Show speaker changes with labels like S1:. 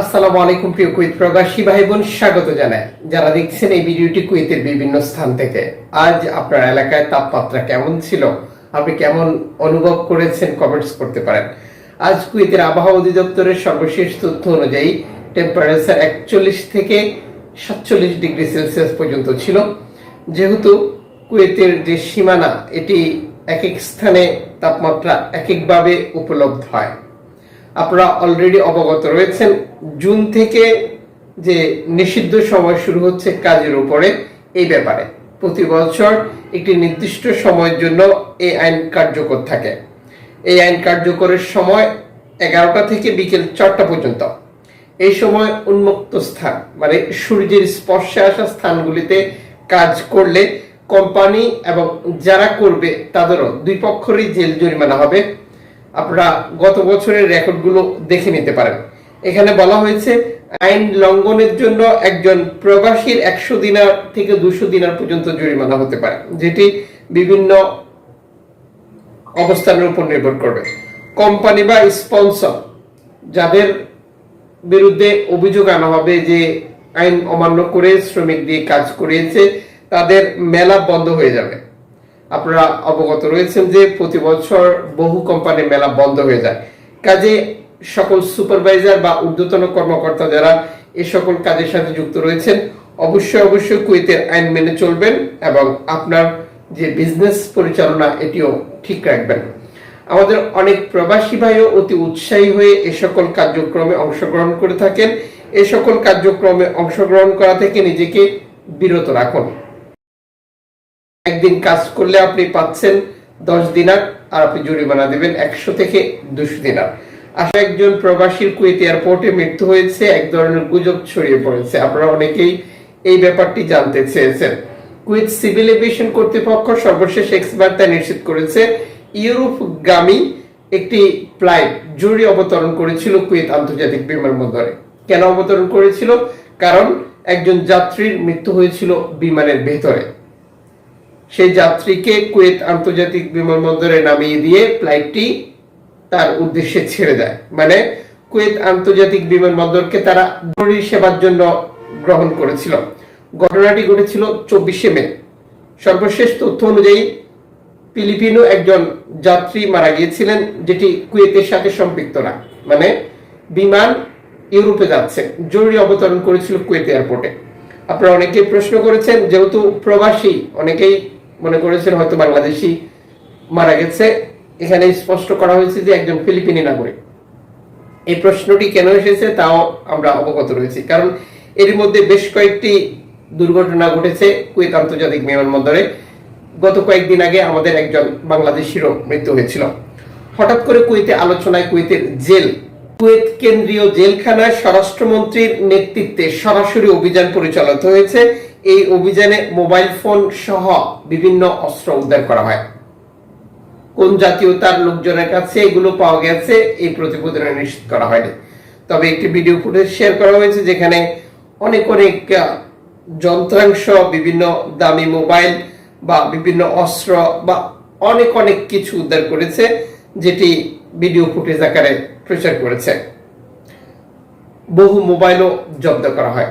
S1: আসসালামু আলাইকুম, প্রিয় কুয়েত প্রবাসী ভাই বোন স্বাগত জানাই। যারা দেখছেন এই ভিডিওটি কুয়েতের বিভিন্ন স্থান থেকে, আজ আপনার এলাকায় তাপমাত্রা কেমন ছিল? আপনি কেমন অনুভব করেছেন? কমেন্টস করতে পারেন। আজ কুয়েতের আবহাওয়া অধিদপ্তরের সর্বশেষ তথ্য অনুযায়ী টেম্পারেচার একচল্লিশ থেকে সাতচল্লিশ ডিগ্রি সেলসিয়াস পর্যন্ত ছিল। যেহেতু কুয়েতের যে সীমানা, এটি এক এক স্থানে তাপমাত্রা এক একভাবে উপলব্ধ হয়। আপনারা অলরেডি অবগত রয়েছেন। জুন থেকে যে নিষিদ্ধ সময় শুরু হচ্ছে কাজের উপরে, এই ব্যাপারে। প্রতি বছর একটি নির্দিষ্ট সময়ের জন্য এই আইন কার্যকর থাকে। এই আইন কার্যকরের সময় এগারোটা থেকে বিকেল চারটা পর্যন্ত। এই সময় উন্মুক্ত স্থান মানে সূর্যের স্পর্শে আসা স্থানগুলিতে কাজ করলে কোম্পানি এবং যারা করবে তাদেরও দুই পক্ষেরই জেল জরিমানা হবে। আপনারা গত বছরের রেকর্ডগুলো দেখে নিতে পারেন। এখানে বলা হয়েছে, আইন লঙ্ঘনের জন্য একজন প্রবাসীর একশো দিনার থেকে দুশো দিনার পর্যন্ত জরিমানা হতে পারে, যেটি বিভিন্ন অবস্থানের উপর নির্ভর করবে। কোম্পানি বা স্পন্সর যাদের বিরুদ্ধে অভিযোগ আনা হবে যে আইন অমান্য করে শ্রমিক দিয়ে কাজ করিয়েছে, তাদের মেলা বন্ধ হয়ে যাবে। আপনারা অবগত রয়েছেন যে প্রতি বছর বহু কোম্পানির মেলা বন্ধ হয়ে যায়। কাজে সকল সুপারভাইজার বা ঊর্ধ্বতন কর্মকর্তা যারা এই সকল কাজের সাথে যুক্ত রয়েছেন, অবশ্যই অবশ্যই কুয়েতের আইন মেনে চলবেন এবং আপনার যে বিজনেস পরিচালনা, এটিও ঠিক রাখবেন। আমাদের অনেক প্রবাসী ভাইও অতি উৎসাহী হয়ে এ সকল কার্যক্রমে অংশগ্রহণ করে থাকেন। এ সকল কার্যক্রমে অংশগ্রহণ করা থেকে নিজেকে বিরত রাখুন। একদিন কাজ করলে আপনি পাচ্ছেন দশ দিনার আর আপনি জরিমানা দেবেন একশো থেকে দুশো দিনার। আসলে একজন প্রবাসীর কুয়েত এয়ারপোর্টে মৃত্যু হয়েছে, এক ধরনের গুজব ছড়িয়ে পড়েছে। আপনারা অনেকেই এই ব্যাপারটি জানতে চেয়েছেন। কুয়েত সিভিল এভিয়েশন কর্তৃপক্ষ সর্বশেষ এক্স বার্তায় নিশ্চিত করেছে, ইউরোপগামী একটি ফ্লাইট জরুরি অবতরণ করেছিল কুয়েত আন্তর্জাতিক বিমানবন্দরে কেন অবতরণ করেছিল? কারণ একজন যাত্রীর মৃত্যু হয়েছিল বিমানের ভেতরে। সেই যাত্রীকে কুয়েত আন্তর্জাতিক বিমানবন্দরে নামিয়ে দিয়ে ফ্লাইটটি তার উদ্দেশ্যে ছেড়ে দেয়। মানে কুয়েত আন্তর্জাতিক বিমানবন্দরকে তারা জরুরি সেবার জন্য গ্রহণ করেছিল। ঘটনাটি ঘটেছিল চব্বিশে মে। সর্বশেষ তথ্য অনুযায়ী ফিলিপিনো একজন যাত্রী মারা গিয়েছিলেন, যেটি কুয়েতের সাথে সম্পৃক্ত না। মানে বিমান ইউরোপে যাচ্ছে। জরুরি অবতরণ করেছিল কুয়েত এয়ারপোর্টে। আপনারা অনেকেই প্রশ্ন করেছেন, যেহেতু প্রবাসী, অনেকেই মনে করেছেন হয়তো বাংলাদেশি মারা গেছে। এখানে স্পষ্ট করা হয়েছে যে একজন ফিলিপিনি নাগরিক। এই প্রশ্নটি কেন এসেছে তাও আমরা অবগত রয়েছি। কারণ এর মধ্যে বেশ কয়েকটি দুর্ঘটনা ঘটেছে কুয়েত আন্তর্জাতিক বিমানবন্দরে। গত কয়েকদিন আগে আমাদের একজন বাংলাদেশিরও মৃত্যু হয়েছিল। হঠাৎ করে কুয়েতে আলোচনায় কুয়েতের জেল, কুয়েত কেন্দ্রীয় জেলখানায় স্বরাষ্ট্রমন্ত্রীর নেতৃত্বে সরাসরি অভিযান পরিচালিত হয়েছে। এই অভিযানে মোবাইল ফোন সহ বিভিন্ন অস্ত্র উদ্ধার করা হয়। কোন জাতীয়তার লোকজনের কাছে এগুলো পাওয়া গেছে, এই প্রতিবেদনে নিশ্চিত করা হয়নি। তবে একটি ভিডিও ফুটেজ শেয়ার করা হয়েছে যেখানে অনেক অনেক যন্ত্রাংশ, বিভিন্ন দামি মোবাইল বা বিভিন্ন অস্ত্র বা অনেক অনেক কিছু উদ্ধার করেছে, যেটি ভিডিও ফুটেজ আকারে প্রচার করেছে। বহু মোবাইলও জব্দ করা হয়।